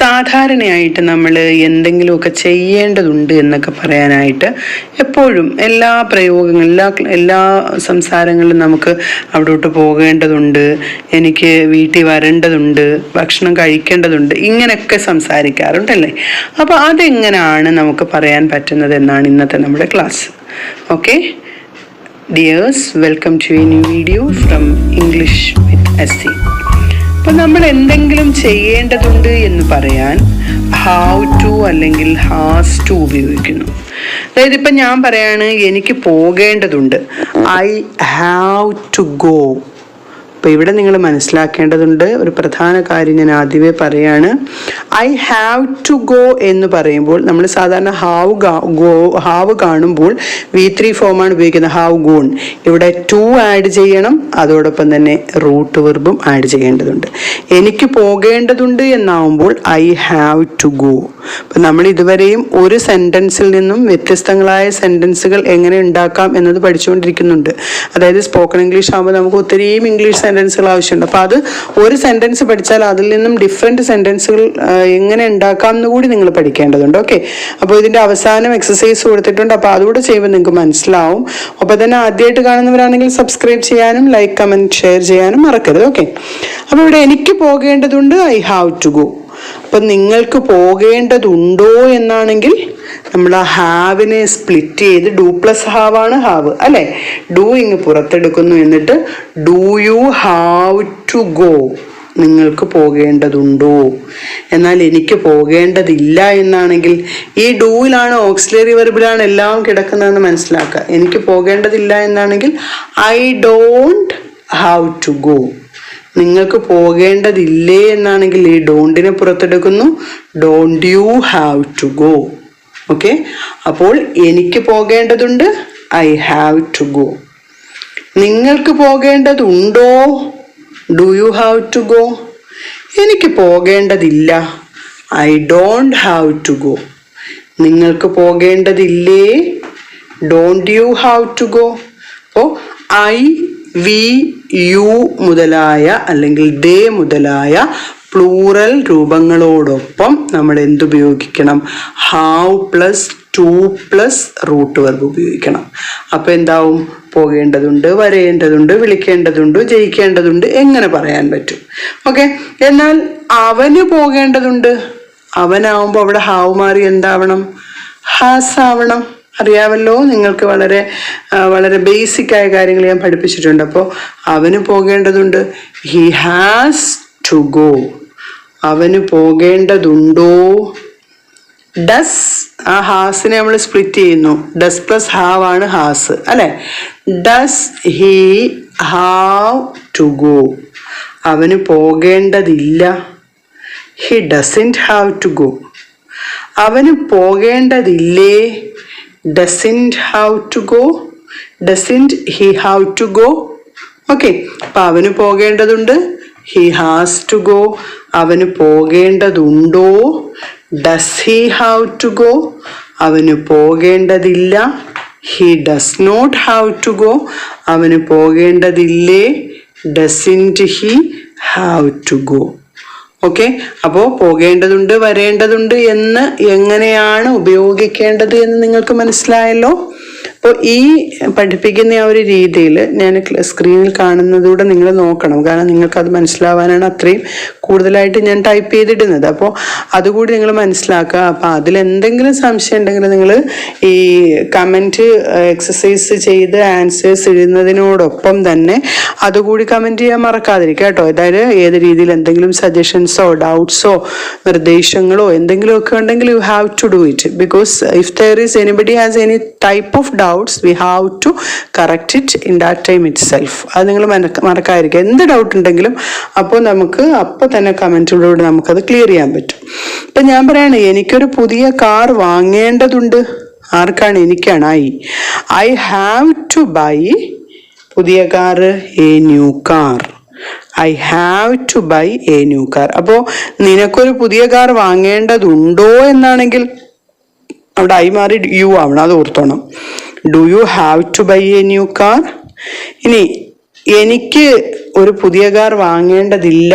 സാധാരണയായിട്ട് നമ്മൾ എന്തെങ്കിലുമൊക്കെ ചെയ്യേണ്ടതുണ്ട് എന്നൊക്കെ പറയാനായിട്ട് എപ്പോഴും എല്ലാ പ്രയോഗങ്ങളും എല്ലാ എല്ലാ സംസാരങ്ങളിലും നമുക്ക് അവിടോട്ട് പോകേണ്ടതുണ്ട് എനിക്ക് വീട്ടിൽ വരേണ്ടതുണ്ട് ഭക്ഷണം കഴിക്കേണ്ടതുണ്ട് ഇങ്ങനെയൊക്കെ സംസാരിക്കാറുണ്ടല്ലേ? അപ്പോൾ അതെങ്ങനെയാണ് നമുക്ക് പറയാൻ പറ്റുന്നത് എന്നാണ് ഇന്നത്തെ നമ്മുടെ class. Okay? Dears welcome to a new video from English with S C അപ്പോൾ നമ്മൾ എന്തെങ്കിലും ചെയ്യേണ്ടതുണ്ട് എന്ന് പറയാൻ ഹൗ ടു അല്ലെങ്കിൽ ഹാസ് ടു ഉപയോഗിക്കുന്നു. അതായത് ഇപ്പം ഞാൻ പറയാണ് എനിക്ക് പോകേണ്ടതുണ്ട്. ഐ ഹാവ് ടു ഗോ അപ്പോൾ ഇവിടെ നിങ്ങൾ മനസ്സിലാക്കേണ്ടതുണ്ട് ഒരു പ്രധാന കാര്യം ഞാൻ ആദ്യമേ പറയാണ്. ഐ ഹാവ് ടു ഗോ എന്ന് പറയുമ്പോൾ നമ്മൾ സാധാരണ ഹാവ് ഗോ ഹാവ് കാണുമ്പോൾ വി ത്രീ ഫോമാണ് ഉപയോഗിക്കുന്നത് ഹാവ് ഗോൺ ഇവിടെ ടു ആഡ് ചെയ്യണം അതോടൊപ്പം തന്നെ റൂട്ട് വെർബും ആഡ് ചെയ്യേണ്ടതുണ്ട്. എനിക്ക് പോകേണ്ടതുണ്ട് എന്നാവുമ്പോൾ ഐ ഹാവ് ടു ഗോ അപ്പം നമ്മൾ ഇതുവരെയും ഒരു സെന്റൻസിൽ നിന്നും വ്യത്യസ്തങ്ങളായ സെന്റൻസുകൾ എങ്ങനെ ഉണ്ടാക്കാം എന്നത് പഠിച്ചുകൊണ്ടിരിക്കുന്നുണ്ട്. അതായത് സ്പോക്കൺ ഇംഗ്ലീഷ് ആകുമ്പോൾ നമുക്ക് ഒത്തിരിയും ഇംഗ്ലീഷ് സെന്റൻസുകൾ ആവശ്യമുണ്ട്. അപ്പോൾ അത് ഒരു സെന്റൻസ് പഠിച്ചാൽ അതിൽ നിന്നും ഡിഫറെന്റ് സെന്റൻസുകൾ എങ്ങനെ ഉണ്ടാക്കാം എന്ന് കൂടി നിങ്ങൾ പഠിക്കേണ്ടതുണ്ട്. ഓക്കെ അപ്പോൾ ഇതിന്റെ അവസാനം എക്സസൈസ് കൊടുത്തിട്ടുണ്ട്. അപ്പോൾ അതുകൂടെ ചെയ്യുമ്പോൾ നിങ്ങൾക്ക് മനസ്സിലാവും. അപ്പോൾ തന്നെ ആദ്യമായിട്ട് കാണുന്നവരാണെങ്കിൽ സബ്സ്ക്രൈബ് ചെയ്യാനും ലൈക്ക് കമന്റ് ഷെയർ ചെയ്യാനും മറക്കരുത്. ഓക്കെ അപ്പോൾ ഇവിടെ എനിക്ക് പോകേണ്ടതുണ്ട് ഐ ഹാവ് ടു ഗോ അപ്പം നിങ്ങൾക്ക് പോകേണ്ടതുണ്ടോ എന്നാണെങ്കിൽ നമ്മൾ ആ ഹാവിനെ സ്പ്ലിറ്റ് ചെയ്ത് ഡു പ്ലസ് ഹാവാണ് ഹാവ് അല്ലേ? ഇങ് പുറത്തെടുക്കുന്നു എന്നിട്ട് do you have to go. നിങ്ങൾക്ക് പോകേണ്ടതുണ്ടോ? എന്നാൽ എനിക്ക് പോകേണ്ടതില്ല എന്നാണെങ്കിൽ ഈ ഡൂയിലാണ് ഓക്സിലറി വെർബിലാണ് എല്ലാം കിടക്കുന്നതെന്ന് മനസ്സിലാക്കുക. എനിക്ക് പോകേണ്ടതില്ല എന്നാണെങ്കിൽ I don't have to go നിങ്ങൾക്ക് പോകേണ്ടതില്ലേ എന്നാണെങ്കിൽ ഈ ഡോണ്ടിനെ പുറത്തെടുക്കുന്നു. Don't you have to go okay അപ്പോൾ എനിക്ക് പോകേണ്ടതുണ്ട്. ഐ ഹാവ് ടു ഗോ നിങ്ങൾക്ക് പോകേണ്ടതുണ്ടോ? Do you have to go എനിക്ക് പോകേണ്ടതില്ല. I don't have to go നിങ്ങൾക്ക് പോകേണ്ടതില്ലേ? Don't you have to go അപ്പോൾ ഐ വി യു മുതലായ അല്ലെങ്കിൽ ദേ മുതലായ പ്ലൂറൽ രൂപങ്ങളോടൊപ്പം നമ്മൾ എന്തുപയോഗിക്കണം? Have plus to plus root verb ഉപയോഗിക്കണം. അപ്പോൾ എന്താവും? പോകേണ്ടതുണ്ട് വരേണ്ടതുണ്ട് വിളിക്കേണ്ടതുണ്ട് ജയിക്കേണ്ടതുണ്ട് എങ്ങനെ പറയാൻ പറ്റും? ഓക്കെ എന്നാൽ അവന് പോകേണ്ടതുണ്ട്. അവനാവുമ്പോൾ അവിടെ ഹാവ് മാറി എന്താവണം? ഹാസ് ആവണം. അറിയാമല്ലോ നിങ്ങൾക്ക് വളരെ വളരെ ബേസിക് ആയ കാര്യങ്ങൾ ഞാൻ പഠിപ്പിച്ചിട്ടുണ്ട്. അപ്പോൾ അവന് പോകേണ്ടതുണ്ട്. ഹി ഹാസ് ടു ഗോ അവന് പോകേണ്ടതുണ്ടോ? ഡസ് ആ ഹാസിനെ നമ്മൾ സ്പ്ലിറ്റ് ചെയ്യുന്നു. ഡസ് പ്ലസ് ഹാവ് ആണ് ഹാസ് അല്ലെ? Does he have to go അവന് പോകേണ്ടതില്ല. He doesn't have to go അവന് പോകേണ്ടതില്ലേ? Doesn't have to go doesn't he have to go okay അപ്പം അവന് പോകേണ്ടതുണ്ട്. ഹി ഹാസ് ടു ഗോ അവന് പോകേണ്ടതുണ്ടോ? Does he have to go അവന് പോകേണ്ടതില്ല. He does not have to go അവന് പോകേണ്ടതില്ലേ? Doesn't he have to go okay? അപ്പോൾ പോകേണ്ടതുണ്ട് വരേണ്ടതുണ്ട് എന്ന് എങ്ങനെയാണ് ഉപയോഗിക്കേണ്ടത് എന്ന് നിങ്ങൾക്ക് മനസ്സിലായല്ലോ? അപ്പോൾ ഈ പഠിപ്പിക്കുന്ന ആ ഒരു രീതിയിൽ ഞാൻ സ്ക്രീനിൽ കാണുന്നതൂടെ നിങ്ങൾ നോക്കണം. കാരണം നിങ്ങൾക്ക് അത് മനസ്സിലാവാനാണ് അത്രയും കൂടുതലായിട്ട് ഞാൻ ടൈപ്പ് ചെയ്തിടുന്നത്. അപ്പോൾ അതുകൂടി നിങ്ങൾ മനസ്സിലാക്കുക. അപ്പോൾ അതിലെന്തെങ്കിലും സംശയം ഉണ്ടെങ്കിൽ നിങ്ങൾ ഈ കമന്റ് എക്സസൈസ് ചെയ്ത് ആൻസേഴ്സ് എഴുതുന്നതിനോടൊപ്പം തന്നെ അതുകൂടി കമന്റ് ചെയ്യാൻ മറക്കാതിരിക്കുക കേട്ടോ. അതായത് ഏത് രീതിയിൽ എന്തെങ്കിലും സജഷൻസോ ഡൗട്ട്സോ നിർദ്ദേശങ്ങളോ എന്തെങ്കിലുമൊക്കെ ഉണ്ടെങ്കിൽ you have to do it because if there is anybody has any type of doubts we have to correct it in that time itself അത് നിങ്ങൾ മറക്കാതിരിക്കുക. എന്ത് ഡൗട്ട് ഉണ്ടെങ്കിലും അപ്പോൾ നമുക്ക് അപ്പോൾ തന്നെ കമന്റിലൂടെ നമുക്കത് ക്ലിയർ ചെയ്യാൻ പറ്റും. ഇപ്പം ഞാൻ പറയാണ് എനിക്കൊരു പുതിയ കാർ വാങ്ങേണ്ടതുണ്ട്. ആർക്കാണ് എനിക്കാണ്? I I have to buy പുതിയ car a new car I have to buy a new car അപ്പോൾ നിനക്കൊരു പുതിയ കാർ വാങ്ങേണ്ടതുണ്ടോ എന്നാണെങ്കിൽ അവിടെ ഐ മാറി യു ആവണം അത് ഓർത്തോണം. Do you have to buy a new car ഇനി എനിക്ക് ഒരു പുതിയ car വാങ്ങേണ്ടതില്ല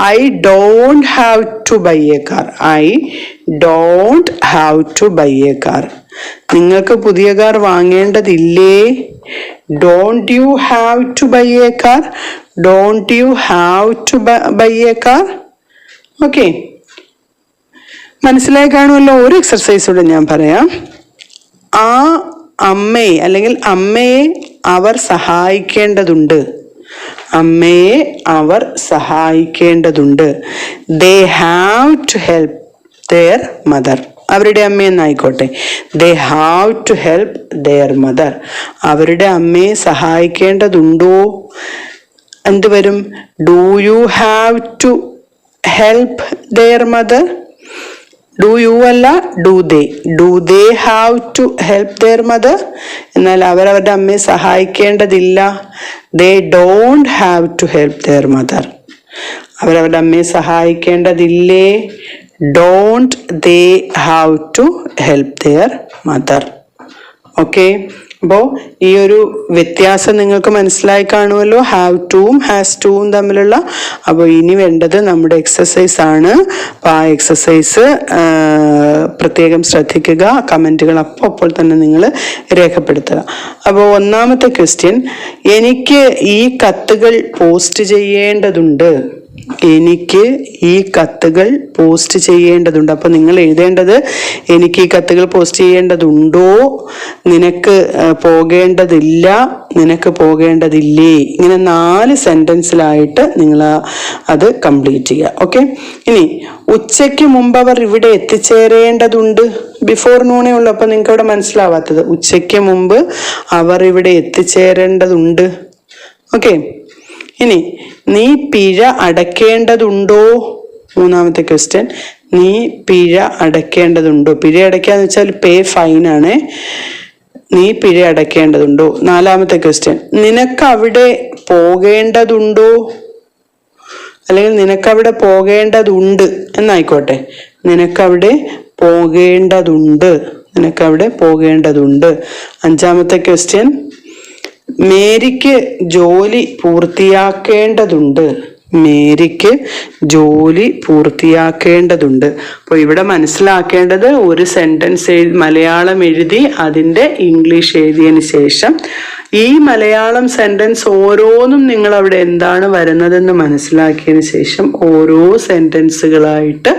I don't have to buy a car I don't have to buy a car നിങ്ങൾക്ക് പുതിയ car വാങ്ങേണ്ടതില്ലേ? Don't you have to buy a car don't you have to buy a car okay മനസ്സിലായി കാണുമല്ലോ? ഒരു exercise കൂടെ ഞാൻ പറയാം. ആ അമ്മയെ അല്ലെങ്കിൽ അമ്മയെ അവർ സഹായിക്കേണ്ടതുണ്ട്. അമ്മയെ അവർ സഹായിക്കേണ്ടതുണ്ട്. They have to help their mother അവരുടെ അമ്മയെന്നായിക്കോട്ടെ they have to help their mother അവരുടെ അമ്മയെ സഹായിക്കേണ്ടതുണ്ടോ? എന്ത് വരും do you have to help their mother do you അല്ല do they do they have to help their mother എന്നാൽ അവരവരുടെ അമ്മയെ സഹായിക്കേണ്ടതില്ല. They don't have to help their mother അവരവരുടെ അമ്മയെ സഹായിക്കേണ്ടതില്ലേ? Don't they have to help their mother okay അപ്പോൾ ഈ ഒരു വ്യത്യാസം നിങ്ങൾക്ക് മനസ്സിലായി കാണുമല്ലോ. ഹാവ് ടൂവും ഹാസ് ടൂവും തമ്മിലുള്ള അപ്പോൾ ഇനി വേണ്ടത് നമ്മുടെ എക്സസൈസ് ആണ്. അപ്പോൾ ആ എക്സസൈസ് പ്രത്യേകം ശ്രദ്ധിക്കുക. കമന്റുകൾ അപ്പോൾ അപ്പോൾ തന്നെ നിങ്ങൾ രേഖപ്പെടുത്തുക. അപ്പോൾ ഒന്നാമത്തെ ക്വസ്റ്റ്യൻ എനിക്ക് ഈ കത്തുകൾ പോസ്റ്റ് ചെയ്യേണ്ടതുണ്ട്. എനിക്ക് ഈ കത്തുകൾ പോസ്റ്റ് ചെയ്യേണ്ടതുണ്ട്. അപ്പോൾ നിങ്ങൾ എഴുതേണ്ടത് എനിക്ക് ഈ കത്തുകൾ പോസ്റ്റ് ചെയ്യേണ്ടതുണ്ടോ? നിനക്ക് പോകേണ്ടതില്ല. നിനക്ക് പോകേണ്ടതില്ലേ? ഇങ്ങനെ നാല് സെന്റൻസിലായിട്ട് നിങ്ങൾ അത് കംപ്ലീറ്റ് ചെയ്യുക. ഓക്കെ ഇനി ഉച്ചയ്ക്ക് മുമ്പ് അവർ ഇവിടെ എത്തിച്ചേരേണ്ടതുണ്ട്. ബിഫോർ നൂണേ ഉള്ളൂ. അപ്പം നിങ്ങൾക്ക് അവിടെ മനസ്സിലാവാത്തത്. ഉച്ചയ്ക്ക് മുമ്പ് അവർ ഇവിടെ എത്തിച്ചേരേണ്ടതുണ്ട്. ഓക്കെ ഇനി നീ പിഴ അടക്കേണ്ടതുണ്ടോ? മൂന്നാമത്തെ ക്വസ്റ്റ്യൻ നീ പിഴ അടക്കേണ്ടതുണ്ടോ? പിഴ അടയ്ക്കാന്ന് വെച്ചാൽ പേ ഫൈൻ ആണ്. നീ പിഴ അടയ്ക്കേണ്ടതുണ്ടോ നാലാമത്തെ ക്വസ്റ്റ്യൻ നിനക്ക് അവിടെ പോകേണ്ടതുണ്ടോ? അല്ലെങ്കിൽ നിനക്കവിടെ പോകേണ്ടതുണ്ട് എന്നായിക്കോട്ടെ. നിനക്കവിടെ പോകേണ്ടതുണ്ട്. നിനക്കവിടെ പോകേണ്ടതുണ്ട്. അഞ്ചാമത്തെ ക്വസ്റ്റ്യൻ മേരിക്ക് ജോലി പൂർത്തിയാക്കേണ്ടതുണ്ട്. മേരിക്ക് ജോലി പൂർത്തിയാക്കേണ്ടതുണ്ട്. അപ്പോൾ ഇവിടെ മനസ്സിലാക്കേണ്ടത് ഒരു സെന്റൻസ് മലയാളം എഴുതി അതിന്റെ ഇംഗ്ലീഷ് എഴുതിയതിന് ശേഷം ഈ മലയാളം സെന്റൻസ് ഓരോന്നും നിങ്ങൾ അവിടെ എന്താണ് വരുന്നതെന്ന് മനസ്സിലാക്കിയതിന് ശേഷം ഓരോ സെന്റൻസുകളായിട്ട്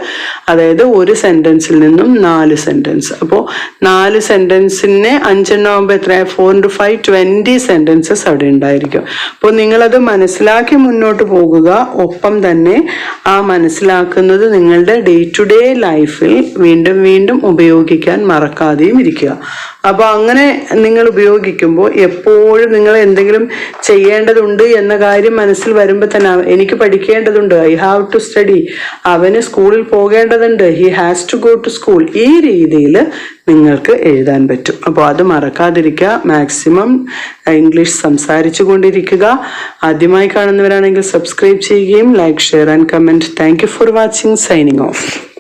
അതായത് ഒരു സെന്റൻസിൽ നിന്നും നാല് സെന്റൻസ് അപ്പോൾ നാല് സെന്റൻസിനെ അഞ്ചെണ്ണം ആകുമ്പോൾ എത്ര four into five twenty sentences അവിടെ ഉണ്ടായിരിക്കും. അപ്പോൾ നിങ്ങളത് മനസ്സിലാക്കി മുന്നോട്ട് പോകുക. ഒപ്പം തന്നെ ആ മനസ്സിലാക്കുന്നത് നിങ്ങളുടെ ഡേ ടു ഡേ ലൈഫിൽ വീണ്ടും വീണ്ടും ഉപയോഗിക്കാൻ മറക്കാതെയും ഇരിക്കുക. അപ്പോൾ അങ്ങനെ നിങ്ങൾ ഉപയോഗിക്കുമ്പോൾ എപ്പോഴും നിങ്ങൾ എന്തെങ്കിലും ചെയ്യേണ്ടതുണ്ട് എന്ന കാര്യം മനസ്സിൽ വരുമ്പോൾ തന്നെ എനിക്ക് പഠിക്കേണ്ടതുണ്ട്. ഐ ഹാവ് ടു സ്റ്റഡി അവന് സ്കൂളിൽ പോകേണ്ടതുണ്ട്. He has to go to school ഈ രീതിയിൽ നിങ്ങൾക്ക് എഴുതാൻ പറ്റും. അപ്പോൾ അത് മറക്കാതിരിക്കുക. മാക്സിമം ഇംഗ്ലീഷ് സംസാരിച്ചു കൊണ്ടിരിക്കുക. ആദ്യമായി കാണുന്നവരാണെങ്കിൽ സബ്സ്ക്രൈബ് ചെയ്യുകയും like share and comment thank for watching signing off